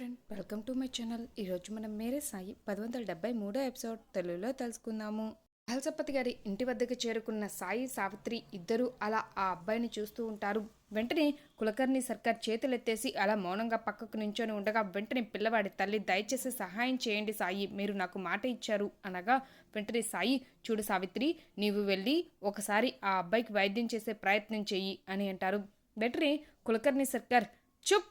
Friend welcome to my channel. ఈరోజు మనం మేరే సాయి పది వందల డెబ్బై మూడో ఎపిసోడ్ తెలుగులో తెలుసుకుందాము. హల్సపతి గారి ఇంటి వద్దకు చేరుకున్న సాయి సావిత్రి ఇద్దరు అలా ఆ అబ్బాయిని చూస్తూ ఉంటారు. వెంటనే కులకర్ణి సర్కార్ చేతులెత్తేసి అలా మౌనంగా పక్కకు నించొని ఉండగా వెంటనే పిల్లవాడి తల్లి దయచేసి సహాయం చేయండి సాయి మీరు నాకు మాట ఇచ్చారు అనగా వెంటనే సాయి చూడు సావిత్రి నీవు వెళ్ళి ఒకసారి ఆ అబ్బాయికి వైద్యం చేసే ప్రయత్నం చెయ్యి అని అంటారు. వెంటనే కులకర్ణి సర్కార్ చుప్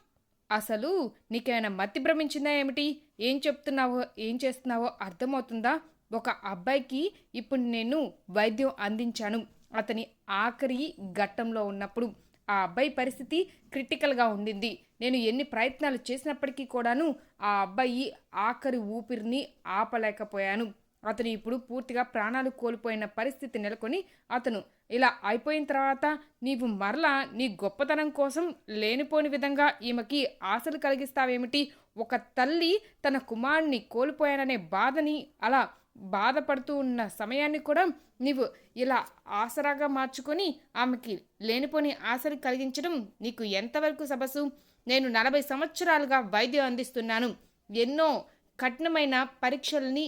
అసలు నీకేమైనా మతి భ్రమించిందా ఏమిటి? ఏం చెప్తున్నావో ఏం చేస్తున్నావో అర్థమవుతుందా? ఒక అబ్బాయికి ఇప్పుడు నేను వైద్యం అందించాను. అతని ఆఖరి ఘట్టంలో ఉన్నప్పుడు ఆ అబ్బాయి పరిస్థితి క్రిటికల్గా ఉండింది. నేను ఎన్ని ప్రయత్నాలు చేసినప్పటికీ కూడాను ఆ అబ్బాయి ఆఖరి ఊపిరిని ఆపలేకపోయాను. అతను ఇప్పుడు పూర్తిగా ప్రాణాలు కోల్పోయిన పరిస్థితి నెలకొని అతను ఇలా అయిపోయిన తర్వాత నీవు మరలా నీ గొప్పతనం కోసం లేనిపోని విధంగా ఈమెకి ఆశలు కలిగిస్తావేమిటి? ఒక తల్లి తన కుమారుని కోల్పోయాననే బాధని అలా బాధపడుతూ ఉన్న సమయాన్ని కూడా నీవు ఇలా ఆసరాగా మార్చుకొని ఆమెకి లేనిపోని ఆశలు కలిగించడం నీకు ఎంతవరకు సబసు? నేను నలభై సంవత్సరాలుగా వైద్యం అందిస్తున్నాను. ఎన్నో కఠినమైన పరీక్షల్ని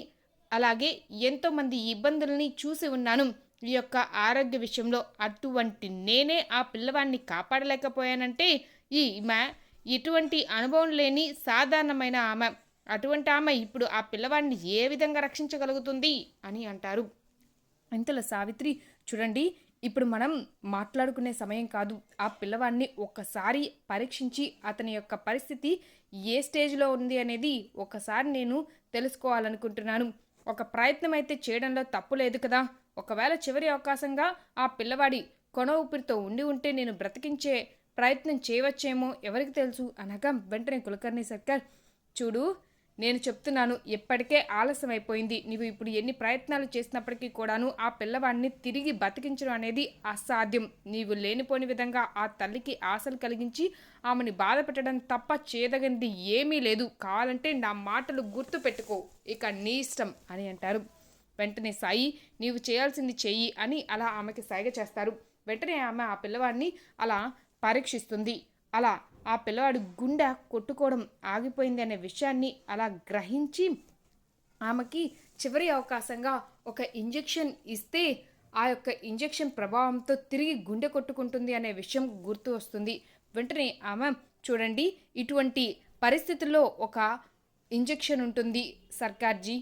అలాగే ఎంతోమంది ఇబ్బందుల్ని చూసి ఉన్నాను. యొక్క ఆరోగ్య విషయంలో అటువంటి నేనే ఆ పిల్లవాడిని కాపాడలేకపోయానంటే ఈ ఈమె ఇటువంటి అనుభవం లేని సాధారణమైన ఆమె అటువంటి ఆమె ఇప్పుడు ఆ పిల్లవాడిని ఏ విధంగా రక్షించగలుగుతుంది అని అంటారు. ఇంతలో సావిత్రి చూడండి ఇప్పుడు మనం మాట్లాడుకునే సమయం కాదు. ఆ పిల్లవాడిని ఒక్కసారి పరీక్షించి అతని యొక్క పరిస్థితి ఏ స్టేజ్లో ఉంది అనేది ఒకసారి నేను తెలుసుకోవాలనుకుంటున్నాను. ఒక ప్రయత్నం అయితే చేయడంలో తప్పు లేదు కదా. ఒకవేళ చివరి అవకాశంగా ఆ పిల్లవాడి కొన ఊపిరితో ఉండి ఉంటే నేను బ్రతికించే ప్రయత్నం చేయవచ్చేమో ఎవరికి తెలుసు? అనగా వెంటనే కులకర్ణి సర్కార్ చూడు నేను చెప్తున్నాను ఎప్పటికే ఆలస్యం అయిపోయింది నీవు ఇప్పుడు ఎన్ని ప్రయత్నాలు చేసినప్పటికీ కూడాను ఆ పిల్లవాడిని తిరిగి బతికించడం అనేది అసాధ్యం. నీవు లేనిపోని విధంగా ఆ తల్లికి ఆశలు కలిగించి ఆమెని బాధ పెట్టడం తప్ప చేయదగినది ఏమీ లేదు. కావాలంటే నా మాటలు గుర్తు పెట్టుకో ఇక నీ ఇష్టం అని అంటారు. వెంటనే సాయి నీవు చేయాల్సింది చెయ్యి అని అలా ఆమెకి సైగ చేస్తారు. వెంటనే ఆమె ఆ పిల్లవాడిని అలా పరీక్షిస్తుంది. అలా ఆ పిల్లవాడి గుండె కొట్టుకోవడం ఆగిపోయింది అనే విషయాన్ని అలా గ్రహించి ఆమెకి చివరి అవకాశంగా ఒక ఇంజెక్షన్ ఇస్తే ఆ యొక్క ఇంజెక్షన్ ప్రభావంతో తిరిగి గుండె కొట్టుకుంటుంది అనే విషయం గుర్తు వస్తుంది. వెంటనే ఆమె చూడండి ఇటువంటి పరిస్థితుల్లో ఒక ఇంజెక్షన్ ఉంటుంది సర్కార్జీ.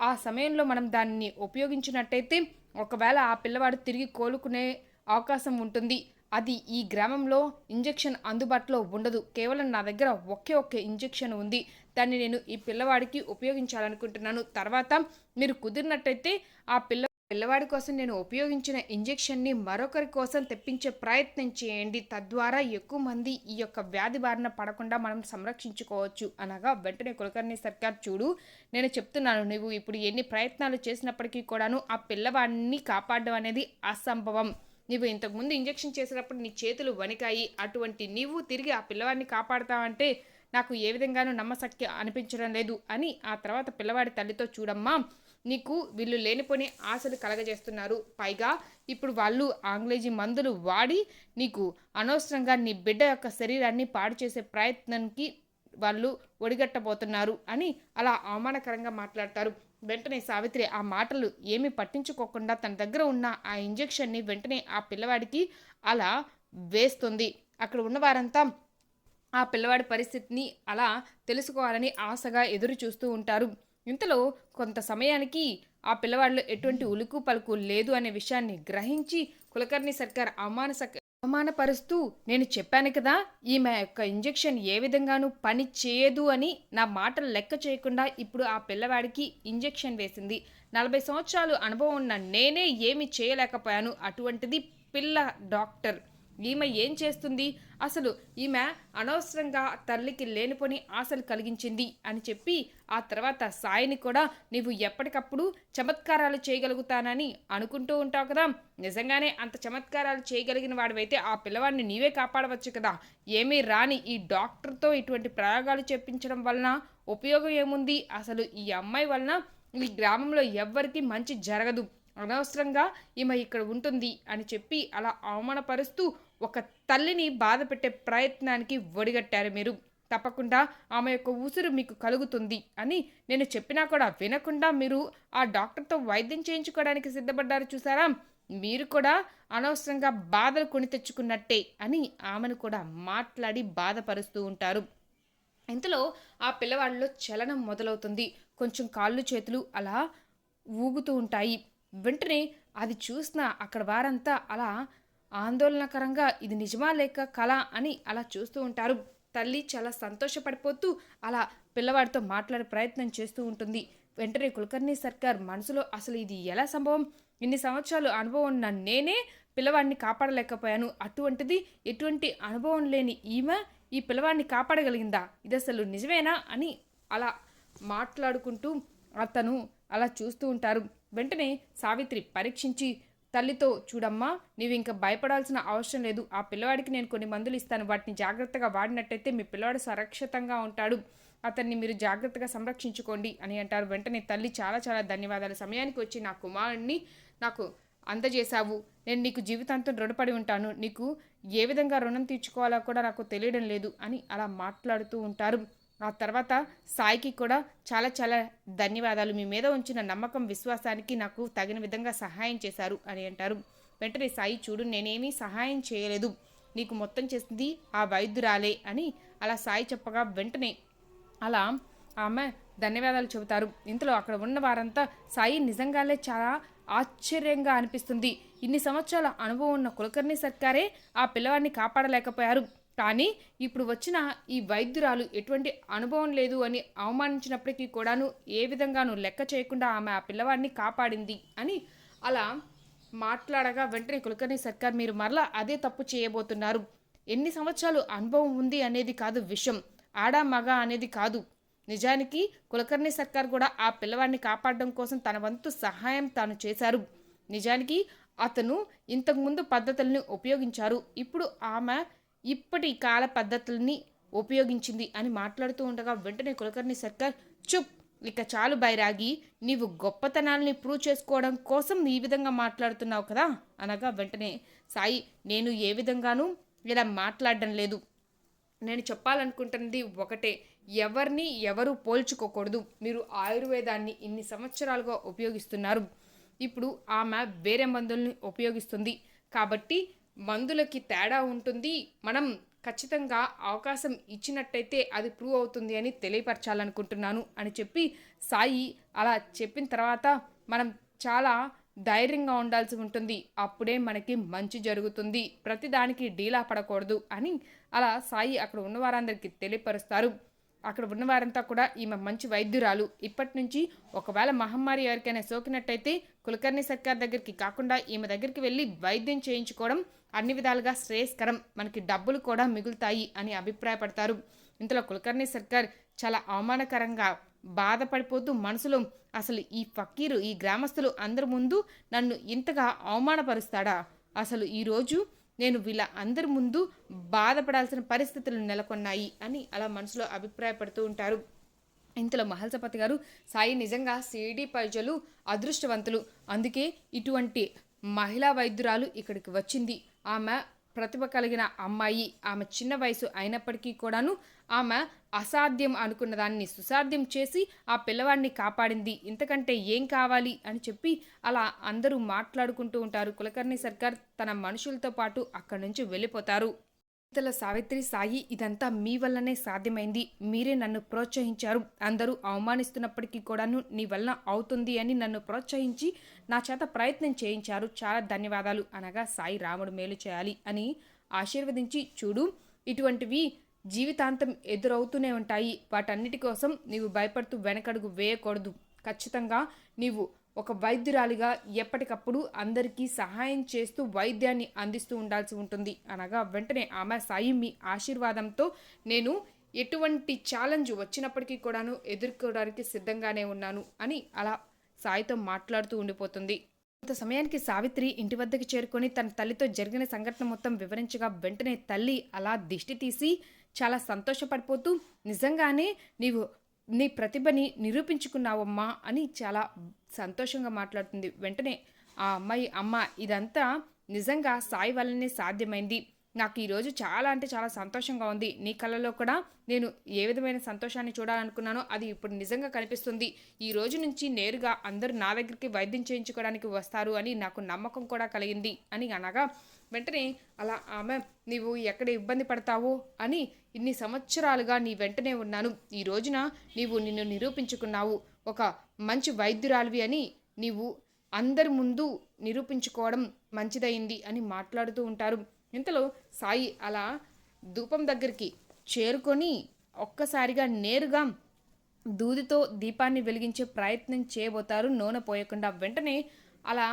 ఆ సమయంలో మనం దాన్ని ఉపయోగించినట్టయితే ఒకవేళ ఆ పిల్లవాడు తిరిగి కోలుకునే అవకాశం ఉంటుంది. అది ఈ గ్రామంలో ఇంజెక్షన్ అందుబాటులో ఉండదు. కేవలం నా దగ్గర ఒకే ఒకే ఇంజెక్షన్ ఉంది. దాన్ని నేను ఈ పిల్లవాడికి ఉపయోగించాలనుకుంటున్నాను. తర్వాత మీరు కుదిరినట్టయితే ఆ పిల్ల పిల్లవాడి కోసం నేను ఉపయోగించిన ఇంజెక్షన్ని మరొకరి కోసం తెప్పించే ప్రయత్నం చేయండి. తద్వారా ఎక్కువ మంది ఈ యొక్క వ్యాధి బారిన పడకుండా మనం సంరక్షించుకోవచ్చు. అనగా వెంటనే కులకర్ణి సర్కార్ చూడు నేను చెప్తున్నాను నువ్వు ఇప్పుడు ఎన్ని ప్రయత్నాలు చేసినప్పటికీ కూడాను ఆ పిల్లవాడిని కాపాడడం అనేది అసంభవం. నువ్వు ఇంతకుముందు ఇంజెక్షన్ చేసినప్పుడు నీ చేతులు వణికాయి అటువంటి నీవు తిరిగి ఆ పిల్లవాడిని కాపాడుతావంటే నాకు ఏ విధంగానూ నమ్మశక్య అనిపించడం లేదు అని ఆ తర్వాత పిల్లవాడి తల్లితో చూడమ్మా నీకు వీళ్ళు లేనిపోని ఆశలు కలగజేస్తున్నారు. పైగా ఇప్పుడు వాళ్ళు ఆంగ్లేజీ మందులు వాడి నీకు అనవసరంగా నీ బిడ్డ యొక్క శరీరాన్ని పాడు చేసే ప్రయత్నానికి వాళ్ళు ఒడిగట్టబోతున్నారు అని అలా అవమానకరంగా మాట్లాడతారు. వెంటనే సావిత్రి ఆ మాటలు ఏమీ పట్టించుకోకుండా తన దగ్గర ఉన్న ఆ ఇంజెక్షన్ని వెంటనే ఆ పిల్లవాడికి అలా వేస్తుంది. అక్కడ ఉన్న వారంతా ఆ పిల్లవాడి పరిస్థితిని అలా తెలుసుకోవాలని ఆశగా ఎదురు చూస్తూ ఉంటారు. ఇంతలో కొంత సమయానికి ఆ పిల్లవాడిలో ఎటువంటి ఉలుకు పలుకు లేదు అనే విషయాన్ని గ్రహించి కులకర్ణి సర్కార్ అవమాన అవమానపరుస్తూ నేను చెప్పాను కదా ఈమె యొక్క ఇంజెక్షన్ ఏ విధంగానూ పని చేయదు అని నా మాటలు లెక్క చేయకుండా ఇప్పుడు ఆ పిల్లవాడికి ఇంజెక్షన్ వేసింది. నలభై సంవత్సరాలు అనుభవం ఉన్న నేనే ఏమి చేయలేకపోయాను. అటువంటిది పిల్ల డాక్టర్ ఈమె ఏం చేస్తుంది? అసలు ఈమె అనవసరంగా తల్లికి లేనిపోని ఆశలు కలిగించింది అని చెప్పి ఆ తర్వాత సాయిని కూడా నీవు ఎప్పటికప్పుడు చమత్కారాలు చేయగలుగుతానని అనుకుంటూ ఉంటావు కదా. నిజంగానే అంత చమత్కారాలు చేయగలిగిన వాడివైతే ఆ పిల్లవాడిని నీవే కాపాడవచ్చు కదా. ఏమీ రాని ఈ డాక్టర్తో ఇటువంటి ప్రయోగాలు చెప్పించడం వలన ఉపయోగం ఏముంది? అసలు ఈ అమ్మాయి వలన ఈ గ్రామంలో ఎవ్వరికీ మంచి జరగదు. అనవసరంగా ఈమె ఇక్కడ ఉంటుంది అని చెప్పి అలా అవమానపరుస్తూ ఒక తల్లిని బాధ పెట్టే ప్రయత్నానికి ఒడిగట్టారు మీరు. తప్పకుండా ఆమె యొక్క ఊసురు మీకు కలుగుతుంది అని నేను చెప్పినా కూడా వినకుండా మీరు ఆ డాక్టర్తో వైద్యం చేయించుకోవడానికి సిద్ధపడ్డారు చూసారా? మీరు కూడా అనవసరంగా బాధలు కొని తెచ్చుకున్నట్టే అని ఆమెను కూడా మాట్లాడి బాధపరుస్తూ ఉంటారు. ఇంతలో ఆ పిల్లవాడిలో చలనం మొదలవుతుంది. కొంచెం కాళ్ళు చేతులు అలా ఊగుతూ ఉంటాయి. వెంటనే అది చూసిన అక్కడ వారంతా అలా ఆందోళనకరంగా ఇది నిజమా లేక కళ అని అలా చూస్తూ ఉంటారు. తల్లి చాలా సంతోషపడిపోతూ అలా పిల్లవాడితో మాట్లాడే ప్రయత్నం చేస్తూ ఉంటుంది. వెంటనే కులకర్ణి సర్కార్ మనసులో అసలు ఇది ఎలా సంభవం? ఇన్ని సంవత్సరాలు అనుభవం ఉన్న నేనే పిల్లవాడిని కాపాడలేకపోయాను. అటువంటిది ఎటువంటి అనుభవం లేని ఈమె ఈ పిల్లవాడిని కాపాడగలిగిందా? ఇది అసలు నిజమేనా? అని అలా మాట్లాడుకుంటూ అతను అలా చూస్తూ ఉంటారు. వెంటనే సావిత్రి పరీక్షించి తల్లితో చూడమ్మా నీవు ఇంకా భయపడాల్సిన అవసరం లేదు. ఆ పిల్లవాడికి నేను కొన్ని మందులు ఇస్తాను. వాటిని జాగ్రత్తగా వాడినట్టయితే మీ పిల్లవాడు సురక్షితంగా ఉంటాడు. అతన్ని మీరు జాగ్రత్తగా సంరక్షించుకోండి అని అంటారు. వెంటనే తల్లి చాలా చాలా ధన్యవాదాలు. సమయానికి వచ్చి నా కుమారుణ్ణి నాకు అందజేశావు. నేను నీకు జీవితాంతం రుణపడి ఉంటాను. నీకు ఏ విధంగా రుణం తీర్చుకోవాలో కూడా నాకు తెలియడం లేదు అని అలా మాట్లాడుతూ ఉంటారు. ఆ తర్వాత సాయికి కూడా చాలా చాలా ధన్యవాదాలు. మీ మీద ఉంచిన నమ్మకం విశ్వాసానికి నాకు తగిన విధంగా సహాయం చేశారు అని అంటారు. వెంటనే సాయి చూడు నేనేమీ సహాయం చేయలేదు. నీకు మొత్తం చేసింది ఆ వైద్యురాలే అని అలా సాయి చెప్పగా వెంటనే అలా ఆమె ధన్యవాదాలు చెబుతారు. ఇంతలో అక్కడ ఉన్న వారంతా సాయి నిజంగానే చాలా ఆశ్చర్యంగా అనిపిస్తుంది. ఇన్ని సంవత్సరాల అనుభవం ఉన్న కులకర్ణి సర్కారే ఆ పిల్లవాడిని కాపాడలేకపోయారు. కానీ ఇప్పుడు వచ్చిన ఈ వైద్యురాలు ఎటువంటి అనుభవం లేదు అని అవమానించినప్పటికీ కూడాను ఏ విధంగానూ లెక్క చేయకుండా ఆమె ఆ పిల్లవాడిని కాపాడింది అని అలా మాట్లాడగా వెంటనే కులకర్ణి సర్కార్ మీరు మరలా అదే తప్పు చేయబోతున్నారు. ఎన్ని సంవత్సరాలు అనుభవం ఉంది అనేది కాదు విషయం ఆడా మగ అనేది కాదు. నిజానికి కులకర్ణి సర్కార్ కూడా ఆ పిల్లవాడిని కాపాడడం కోసం తన వంతు సహాయం తాను చేశారు. నిజానికి అతను ఇంతకుముందు పద్ధతుల్ని ఉపయోగించారు. ఇప్పుడు ఆమె ఇప్పటి కాల పద్ధతుల్ని ఉపయోగించింది అని మాట్లాడుతూ ఉండగా వెంటనే కులకర్ణి సర్కార్ చుప్ ఇక చాలు బైరాగి నీవు గొప్పతనాల్ని ప్రూవ్ చేసుకోవడం కోసం ఈ విధంగా మాట్లాడుతున్నావు కదా? అనగా వెంటనే సాయి నేను ఏ విధంగానూ ఇలా మాట్లాడడం లేదు. నేను చెప్పాలనుకుంటున్నది ఒకటే ఎవరిని ఎవరు పోల్చుకోకూడదు. మీరు ఆయుర్వేదాన్ని ఇన్ని సంవత్సరాలుగా ఉపయోగిస్తున్నారు. ఇప్పుడు ఆమె వేరే మందుల్ని ఉపయోగిస్తుంది. కాబట్టి మందులకి తేడా ఉంటుంది. మనం ఖచ్చితంగా అవకాశం ఇచ్చినట్టయితే అది ప్రూవ్ అవుతుంది అని తెలియపరచాలనుకుంటున్నాను అని చెప్పి సాయి అలా చెప్పిన తర్వాత మనం చాలా ధైర్యంగా ఉండాల్సి ఉంటుంది. అప్పుడే మనకి మంచి జరుగుతుంది. ప్రతిదానికి డీలా పడకూడదు అని అలా సాయి అక్కడ ఉన్న వారందరికీ తెలియపరుస్తారు. అక్కడ ఉన్నవారంతా కూడా ఈమె మంచి వైద్యురాలు. ఇప్పటి నుంచి ఒకవేళ మహమ్మారి ఎవరికైనా సోకినట్టయితే కులకర్ణి సర్కార్ దగ్గరికి కాకుండా ఈమె దగ్గరికి వెళ్ళి వైద్యం చేయించుకోవడం అన్ని విధాలుగా శ్రేయస్కరం. మనకి డబ్బులు కూడా మిగులుతాయి అని అభిప్రాయపడతారు. ఇంతలో కులకర్ణి సర్కార్ చాలా అవమానకరంగా బాధపడిపోతూ మనసులో అసలు ఈ ఫకీరు ఈ గ్రామస్తులు అందరి ముందు నన్ను ఇంతగా అవమానపరుస్తాడా? అసలు ఈరోజు నేను వీళ్ళ అందరి ముందు బాధపడాల్సిన పరిస్థితులు నెలకొన్నాయి అని అలా మనసులో అభిప్రాయపడుతూ ఉంటారు. ఇంతలో మహల్సపతి గారు సాయి నిజంగా సిడి ప్రజలు అదృష్టవంతులు. అందుకే ఇటువంటి మహిళా వైద్యురాలు ఇక్కడికి వచ్చింది. ఆమె ప్రతిభ కలిగిన అమ్మాయి. ఆమె చిన్న వయసు అయినప్పటికీ కూడాను ఆమె అసాధ్యం అనుకున్న దాన్ని సుసాధ్యం చేసి ఆ పిల్లవాడిని కాపాడింది. ఇంతకంటే ఏం కావాలి అని చెప్పి అలా అందరూ మాట్లాడుకుంటూ ఉంటారు. కులకర్ణి సర్కార్ తన మనుషులతో పాటు అక్కడి నుంచి వెళ్ళిపోతారు. ఇతల సావిత్రి సాయి ఇదంతా మీ వల్లనే సాధ్యమైంది. మీరే నన్ను ప్రోత్సహించారు. అందరూ అవమానిస్తున్నప్పటికీ కూడాను నీ వలన అవుతుంది అని నన్ను ప్రోత్సహించి నా చేత ప్రయత్నం చేయించారు. చాలా ధన్యవాదాలు. అనగా సాయి రాముడు మేలు చేయాలి అని ఆశీర్వదించి చూడు ఇటువంటివి జీవితాంతం ఎదురవుతూనే ఉంటాయి. వాటన్నిటి కోసం నీవు భయపడుతూ వెనకడుగు వేయకూడదు. ఖచ్చితంగా నీవు ఒక వైద్యురాలిగా ఎప్పటికప్పుడు అందరికీ సహాయం చేస్తూ వైద్యాన్ని అందిస్తూ ఉండాల్సి ఉంటుంది. అనగా వెంటనే ఆమె సాయి మీ ఆశీర్వాదంతో నేను ఎటువంటి ఛాలెంజ్ వచ్చినప్పటికీ కూడాను ఎదుర్కోవడానికి సిద్ధంగానే ఉన్నాను అని అలా సాయితో మాట్లాడుతూ ఉండిపోతుంది. కొంత సమయానికి సావిత్రి ఇంటి వద్దకు చేరుకొని తన తల్లితో జరిగిన సంఘటన మొత్తం వివరించగా వెంటనే తల్లి అలా దిష్టి తీసి చాలా సంతోషపడిపోతూ నిజంగానే నీవు నీ ప్రతిభని నిరూపించుకున్నావమ్మా అని చాలా సంతోషంగా మాట్లాడుతుంది. వెంటనే ఆ అమ్మాయి అమ్మ ఇదంతా నిజంగా సాయి వల్లనే సాధ్యమైంది. నాకు ఈరోజు చాలా అంటే చాలా సంతోషంగా ఉంది. నీ కళ్ళలో కూడా నేను ఏ విధమైన సంతోషాన్ని చూడాలనుకున్నానో అది ఇప్పుడు నిజంగా కనిపిస్తుంది. ఈ రోజు నుంచి నేరుగా అందరూ నా దగ్గరికి వైద్యం చేయించుకోవడానికి వస్తారు అని నాకు నమ్మకం కూడా కలిగింది అని అనగా వెంటనే అలా ఆమె నీవు ఎక్కడ ఇబ్బంది పడతావు? అని ఇన్ని సంవత్సరాలుగా నీ వెంటనే ఉన్నాను. ఈ రోజున నీవు నిన్ను నిరూపించుకున్నావు. ఒక మంచి వైద్యురాలివి అని నీవు అందరి ముందు నిరూపించుకోవడం మంచిదైంది అని మాట్లాడుతూ ఉంటారు. ఇంతలో సాయి అలా ధూపం దగ్గరికి చేరుకొని ఒక్కసారిగా నేరుగా దూదితో దీపాన్ని వెలిగించే ప్రయత్నం చేయబోతారు. నూనె పోయకుండా వెంటనే అలా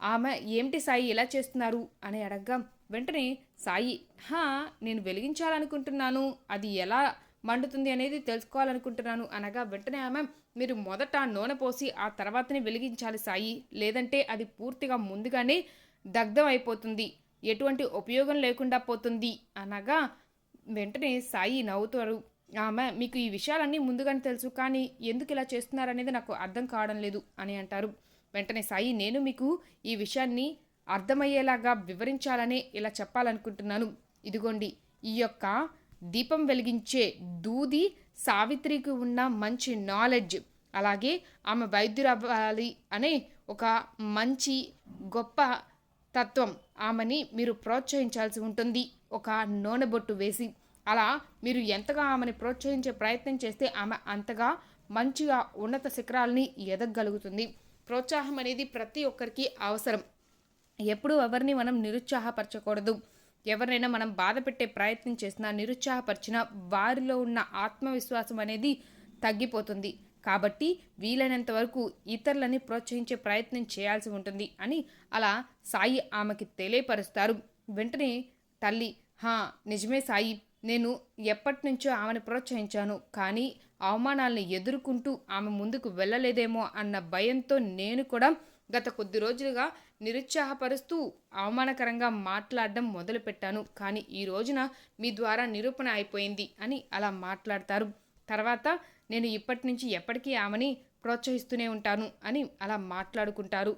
ఆమె ఏమిటి సాయి ఎలా చేస్తున్నారు? అని అడగ్గా వెంటనే సాయి హా నేను వెలిగించాలనుకుంటున్నాను. అది ఎలా మండుతుంది అనేది తెలుసుకోవాలనుకుంటున్నాను. అనగా వెంటనే ఆమె మీరు మొదట నూనె పోసి ఆ తర్వాతనే వెలిగించాలి సాయి. లేదంటే అది పూర్తిగా ముందుగానే దగ్ధం అయిపోతుంది. ఎటువంటి ఉపయోగం లేకుండా పోతుంది అనగా వెంటనే సాయి నవ్వుతారు ఆమె మీకు ఈ విషయాలన్నీ ముందుగానే తెలుసు కానీ ఎందుకు ఇలా చేస్తున్నారనేది నాకు అర్థం కావడం లేదు అని అంటారు. వెంటనే సాయి నేను మీకు ఈ విషయాన్ని అర్థమయ్యేలాగా వివరించాలనే ఇలా చెప్పాలనుకుంటున్నాను. ఇదిగోండి ఈ యొక్క దీపం వెలిగించే దూది సావిత్రికి ఉన్న మంచి నాలెడ్జ్ అలాగే ఆమె వైద్యురవ్వాలి అనే ఒక మంచి గొప్ప తత్వం. ఆమెని మీరు ప్రోత్సహించాల్సి ఉంటుంది. ఒక నూనె బొట్టు వేసి. అలా మీరు ఎంతగా ఆమెని ప్రోత్సహించే ప్రయత్నం చేస్తే ఆమె అంతగా మంచిగా ఉన్నత శిఖరాలని ఎదగలుగుతుంది ప్రోత్సాహం అనేది ప్రతి ఒక్కరికి అవసరం. ఎప్పుడు ఎవరిని మనం నిరుత్సాహపరచకూడదు. ఎవరినైనా మనం బాధ పెట్టే ప్రయత్నం చేసినా నిరుత్సాహపరిచినా వారిలో ఉన్న ఆత్మవిశ్వాసం అనేది తగ్గిపోతుంది. కాబట్టి వీలైనంత వరకు ఇతరులని ప్రోత్సహించే ప్రయత్నం చేయాల్సి ఉంటుంది అని అలా సాయి ఆమెకి తెలియపరుస్తారు. వెంటనే తల్లి హా నిజమే సాయి. నేను ఎప్పటి నుంచో ఆమెను ప్రోత్సహించాను. కానీ అవమానాలను ఎదుర్కొంటూ ఆమె ముందుకు వెళ్ళలేదేమో అన్న భయంతో నేను కూడా గత కొద్ది రోజులుగా నిరుత్సాహపరుస్తూ అవమానకరంగా మాట్లాడడం మొదలుపెట్టాను. కానీ ఈ రోజున మీ ద్వారా నిరూపణ అయిపోయింది అని అలా మాట్లాడతారు. తర్వాత నేను ఇప్పటి నుంచి ఎప్పటికీ ఆమెని ప్రోత్సహిస్తూనే ఉంటాను అని అలా మాట్లాడుకుంటారు.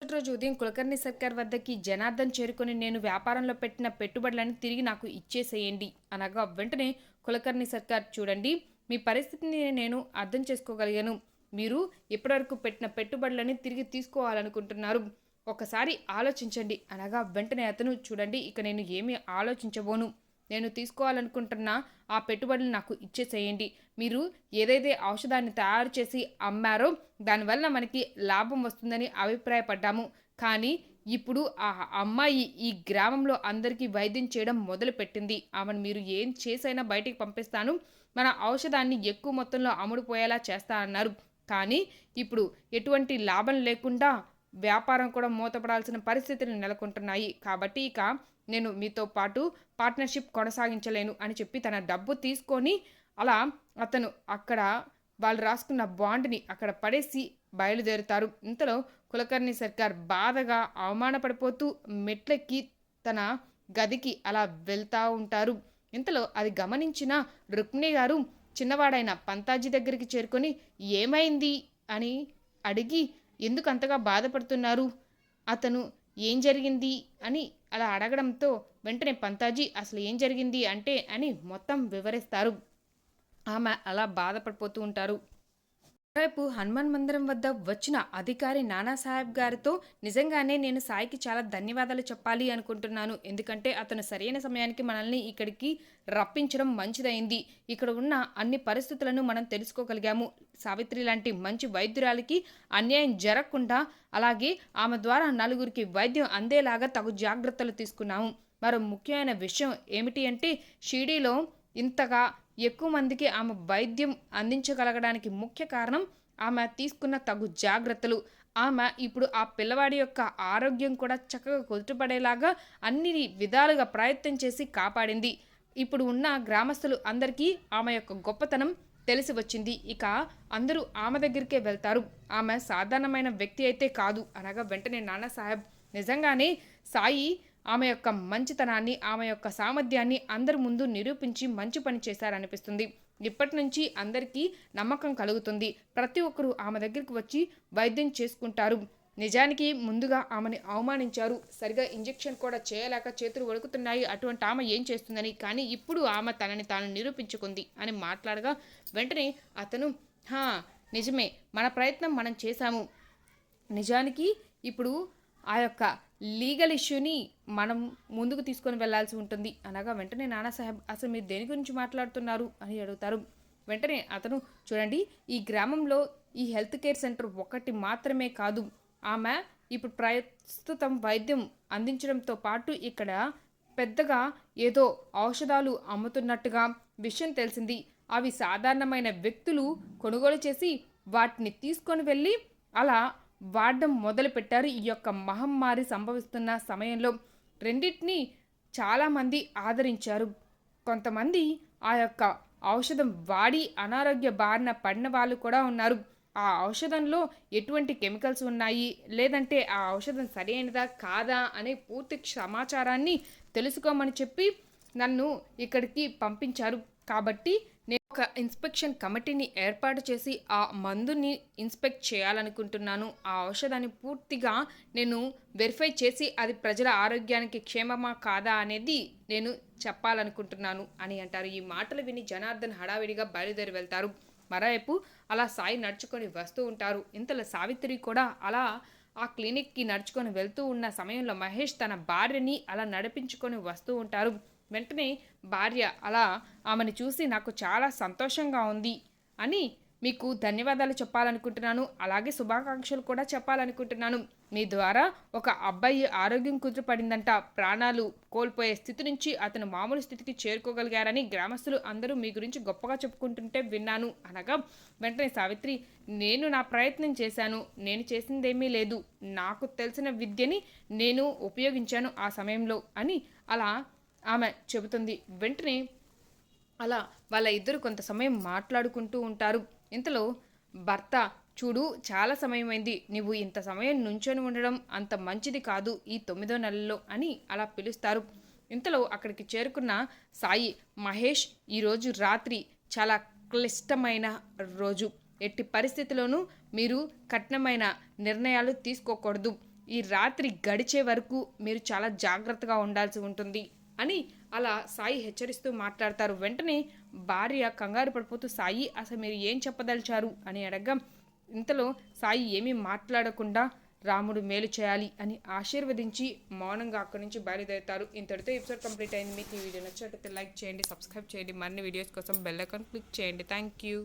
రోజు ఉదయం కులకర్ణి సర్కార్ వద్దకి జనార్దన్ చేరుకొని నేను వ్యాపారంలో పెట్టిన పెట్టుబడులను తిరిగి నాకు ఇచ్చేసేయండి అనగా వెంటనే కులకర్ణి సర్కార్ చూడండి మీ పరిస్థితిని నేను అర్థం చేసుకోగలిగాను. మీరు ఇప్పటివరకు పెట్టిన పెట్టుబడులని తిరిగి తీసుకోవాలనుకుంటున్నారు. ఒకసారి ఆలోచించండి. అనగా వెంటనే అతను చూడండి ఇక నేను ఏమీ ఆలోచించబోను. నేను తీసుకోవాలనుకుంటున్న ఆ పెట్టుబడులు నాకు ఇచ్చేసేయండి. మీరు ఏదైతే ఔషధాన్ని తయారు చేసి అమ్మారో దానివల్ల మనకి లాభం వస్తుందని అభిప్రాయపడ్డాము. కానీ ఇప్పుడు ఆ అమ్మాయి ఈ గ్రామంలో అందరికీ వైద్యం చేయడం మొదలుపెట్టింది. ఆమెను మీరు ఏం చేసైనా బయటికి పంపిస్తాను. మన ఔషధాన్ని ఎక్కువ మొత్తంలో అమ్ముడుపోయేలా చేస్తా అన్నారు. కానీ ఇప్పుడు ఎటువంటి లాభం లేకుండా వ్యాపారం కూడా మూతపడాల్సిన పరిస్థితులు నెలకొంటున్నాయి. కాబట్టి ఇక నేను మీతో పాటు పార్ట్నర్షిప్ కొనసాగించలేను అని చెప్పి తన డబ్బు తీసుకొని అలా అతను అక్కడ వాళ్ళు రాసుకున్న బాండ్ని అక్కడ పడేసి బయలుదేరుతారు. ఇంతలో కులకర్ణి సర్కార్ బాధగా అవమానపడిపోతూ మెట్లెక్కి తన గదికి అలా వెళ్తూ ఉంటారు. ఇంతలో అది గమనించిన రుక్మిణి గారు చిన్నవాడైన పంతాజీ దగ్గరికి చేరుకొని ఏమైంది? అని అడిగి ఎందుకు అంతగా బాధపడుతున్నారు? అతను ఏం జరిగింది? అని అలా అడగడంతో వెంటనే పంతాజీ అసలు ఏం జరిగింది? అంటే అని మొత్తం వివరిస్తారు. ఆమె అలా బాధపడిపోతూ ఉంటారు. రేపు హనుమాన్ మందిరం వద్ద వచ్చిన అధికారి నానాసాహెబ్ గారితో నిజంగానే నేను సాయికి చాలా ధన్యవాదాలు చెప్పాలి అనుకుంటున్నాను. ఎందుకంటే అతను సరైన సమయానికి మనల్ని ఇక్కడికి రప్పించడం మంచిదైంది. ఇక్కడ ఉన్న అన్ని పరిస్థితులను మనం తెలుసుకోగలిగాము. సావిత్రి లాంటి మంచి వైద్యురాలకి అన్యాయం జరగకుండా అలాగే ఆమె ద్వారా నలుగురికి వైద్యం అందేలాగా తగు జాగ్రత్తలు తీసుకున్నాము. మరో ముఖ్యమైన విషయం ఏమిటి అంటే షిడీలో ఇంతగా ఎక్కువ మందికి ఆమె వైద్యం అందించగలగడానికి ముఖ్య కారణం ఆమె తీసుకున్న తగు జాగ్రత్తలు. ఆమె ఇప్పుడు ఆ పిల్లవాడి యొక్క ఆరోగ్యం కూడా చక్కగా కుదుటపడేలాగా అన్ని విధాలుగా ప్రయత్నం చేసి కాపాడింది. ఇప్పుడు ఉన్న గ్రామస్తులు అందరికీ ఆమె యొక్క గొప్పతనం తెలిసి వచ్చింది. ఇక అందరూ ఆమె దగ్గరికే వెళ్తారు. ఆమె సాధారణమైన వ్యక్తి అయితే కాదు అనగా వెంటనే నానాసాహెబ్ నిజంగానే సాయి ఆమె యొక్క మంచితనాన్ని ఆమె యొక్క సామర్థ్యాన్ని అందరి ముందు నిరూపించి మంచి పని చేశారనిపిస్తుంది. ఇప్పటి నుంచి అందరికీ నమ్మకం కలుగుతుంది. ప్రతి ఒక్కరూ ఆమె దగ్గరికి వచ్చి వైద్యం చేసుకుంటారు. నిజానికి ముందుగా ఆమెని అవమానించారు. సరిగా ఇంజెక్షన్ కూడా చేయలేక చేతులు వణుకుతున్నాయి అటువంటి ఆమె ఏం చేస్తుందని కానీ ఇప్పుడు ఆమె తనని తాను నిరూపించుకుంది అని మాట్లాడగా వెంటనే అతను హా నిజమే. మన ప్రయత్నం మనం చేశాము. నిజానికి ఇప్పుడు ఆ యొక్క లీగల్ ఇష్యూని మనం ముందుకు తీసుకొని వెళ్ళాల్సి ఉంటుంది. అనగా వెంటనే నానాసాహెబ్ అసలు మీరు దేని గురించి మాట్లాడుతున్నారు? అని అడుగుతారు. వెంటనే అతను చూడండి ఈ గ్రామంలో ఈ హెల్త్ కేర్ సెంటర్ ఒకటి మాత్రమే కాదు. ఆమె ఇప్పుడు ప్రస్తుతం వైద్యం అందించడంతో పాటు ఇక్కడ పెద్దగా ఏదో ఔషధాలు అమ్ముతున్నట్టుగా విషయం తెలిసింది. అవి సాధారణమైన వ్యక్తులు కొనుగోలు చేసి వాటిని తీసుకొని వెళ్ళి అలా వాడడం మొదలుపెట్టారు. ఈ యొక్క మహమ్మారి సంభవిస్తున్న సమయంలో రెండింటిని చాలామంది ఆదరించారు. కొంతమంది ఆ యొక్క ఔషధం వాడి అనారోగ్య బారిన పడిన వాళ్ళు కూడా ఉన్నారు. ఆ ఔషధంలో ఎటువంటి కెమికల్స్ ఉన్నాయి? లేదంటే ఆ ఔషధం సరైనదా కాదా అనే పూర్తి సమాచారాన్ని తెలుసుకోమని చెప్పి నన్ను ఇక్కడికి పంపించారు. కాబట్టి ఒక ఇన్స్పెక్షన్ కమిటీని ఏర్పాటు చేసి ఆ మందుని ఇన్స్పెక్ట్ చేయాలనుకుంటున్నాను. ఆ ఔషధాన్ని పూర్తిగా నేను వెరిఫై చేసి అది ప్రజల ఆరోగ్యానికి క్షేమమా కాదా అనేది నేను చెప్పాలనుకుంటున్నాను అని అంటారు. ఈ మాటలు విని జనార్దన్ హడావిడిగా బయలుదేరి వెళ్తారు. మరోవైపు అలా సాయి నడుచుకొని వస్తూ ఉంటారు. ఇంతలో సావిత్రి కూడా అలా ఆ క్లినిక్కి నడుచుకొని వెళ్తూ ఉన్న సమయంలో మహేష్ తన భార్యని అలా నడిపించుకొని వస్తూ ఉంటారు. వెంటనే భార్య అలా ఆమెను చూసి నాకు చాలా సంతోషంగా ఉంది అని మీకు ధన్యవాదాలు చెప్పాలనుకుంటున్నాను. అలాగే శుభాకాంక్షలు కూడా చెప్పాలనుకుంటున్నాను. మీ ద్వారా ఒక అబ్బాయి ఆరోగ్యం కుదురుపడిందంట. ప్రాణాలు కోల్పోయే స్థితి నుంచి అతను మామూలు స్థితికి చేరుకోగలిగారని గ్రామస్తులు అందరూ మీ గురించి గొప్పగా చెప్పుకుంటుంటే విన్నాను. అనగా వెంటనే సావిత్రి నేను నా ప్రయత్నం చేశాను. నేను చేసిందేమీ లేదు. నాకు తెలిసిన విద్యని నేను ఉపయోగించాను ఆ సమయంలో అని అలా ఆమె చెబుతుంది వెంటనే అలా వాళ్ళ ఇద్దరు కొంత సమయం మాట్లాడుకుంటూ ఉంటారు. ఇంతలో భర్త చూడు చాలా సమయమైంది. నువ్వు ఇంత సమయం నుంచొని ఉండడం అంత మంచిది కాదు ఈ తొమ్మిదో నెలలో అని అలా పిలుస్తారు. ఇంతలో అక్కడికి చేరుకున్న సాయి మహేష్ ఈరోజు రాత్రి చాలా క్లిష్టమైన రోజు. ఎట్టి పరిస్థితిలోనూ మీరు కఠినమైన నిర్ణయాలు తీసుకోకూడదు. ఈ రాత్రి గడిచే వరకు మీరు చాలా జాగ్రత్తగా ఉండాల్సి ఉంటుంది. అని అలా సాయి హెచ్చరిస్తూ మాట్లాడతారు. వెంటనే భార్య కంగారు పడిపోతూ సాయి అసలు మీరు ఏం చెప్పదలిచారు? అని అడగ్గా ఇంతలో సాయి ఏమీ మాట్లాడకుండా రాముడు మేలు చేయాలి అని ఆశీర్వదించి మౌనంగా అక్కడి నుంచి బయలుదేరుతారు. ఇంతటితో ఎపిసోడ్ కంప్లీట్ అయింది. మీకు ఈ వీడియో నచ్చినట్లయితే లైక్ చేయండి సబ్స్క్రైబ్ చేయండి. మరిన్ని వీడియోస్ కోసం బెల్ ఐకాన్ క్లిక్ చేయండి. Thank you.